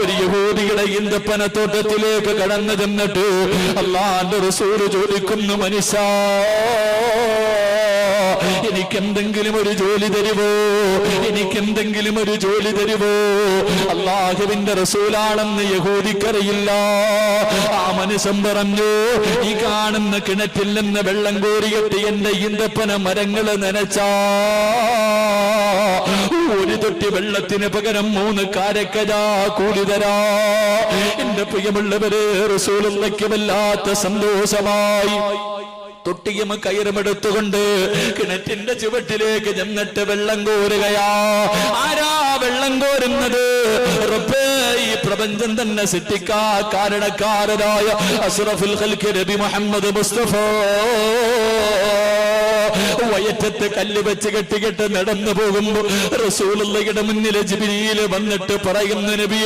ഒരു യഹൂദിയുടെ ഈന്തപ്പനത്തോട്ടത്തിലേക്ക് കടന്നു ചെന്നിട്ട് അള്ളാന്റെ റസൂൽ ചോദിക്കുന്നു മനുഷ്യ എനിക്കെന്തെങ്കിലും ഒരു ജോലി തരുവോ? എനിക്കെന്തെങ്കിലും ഒരു ജോലി തരുവോ? അള്ളാഹുവിന്റെ റസൂലാണെന്ന് യഹൂദിക്കറിയില്ല. ആ മനുഷ്യൻ പറഞ്ഞു ഈ കാണുന്ന കിണറ്റിൽ നിന്ന് വെള്ളം കോരിയിട്ട് എന്റെ ഈന്തപ്പന മരങ്ങൾ നനച്ചാ ഒരു തൊട്ടി വെള്ളത്തിന് പകരം മൂന്ന് കാരക്കരാ കൂടി തരാ. എന്റെ പ്രിയമുള്ളവരെ റസൂലുള്ളയ്ക്ക് വല്ലാത്ത സന്തോഷമായി. തൊട്ടിയും കയറുമെടുത്തുകൊണ്ട് കിണറ്റിന്റെ ചുവട്ടിലേക്ക് ചെന്നിട്ട് വെള്ളം കോരുകയാ. ആരാ വെള്ളം കോരുന്നത്? റബ്ബേ, ഈ പ്രപഞ്ചം തന്നെ സിട്ടിക്കാ കാരണക്കാരനായ അഷ്റഫുൽ ഖൽക്ക് നബി മുഹമ്മദ് മുസ്തഫ. വയറ്റത്ത് കല്ല് വെച്ച് കെട്ടിക്കെട്ട് നടന്നു പോകുമ്പോ റസൂലുള്ളയുടെ മുന്നിലെ ജിബിരിയിൽ വന്നിട്ട് പറയുന്ന നബി